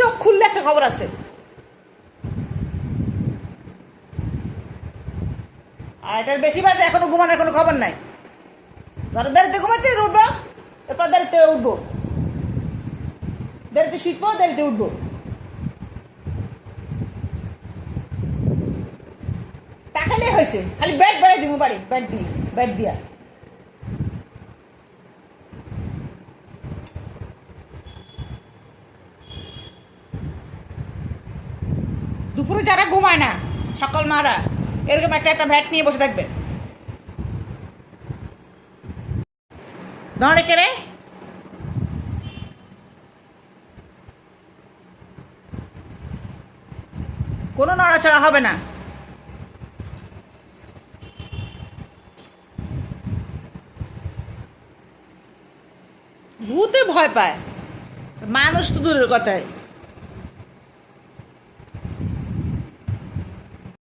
চোখ খুললে সে খবর আছে। আর এটার বেশি বাজে, এখনও ঘুমানোর কোনো খবর নাই। ধরো দেরিতে ঘুমাতে উঠবো। এরপর দেরিতে উঠবো। দেরিতে শিখব দেরিতে উঠবো। তাকালে হয়েছে। খালি ব্যাট বেড়াই দিব বাড়ি ব্যাট দিয়ে ব্যাট দিয়া। দুপুরে যারা ঘুমায় না, সকল মারা, এরকম একটা একটা ভ্যাট নিয়ে বসে থাকবেন নড়ে রে। কোনো নড়াচড়া হবে না। ভূতে ভয় পায়। মানুষ তো দূরের কথায়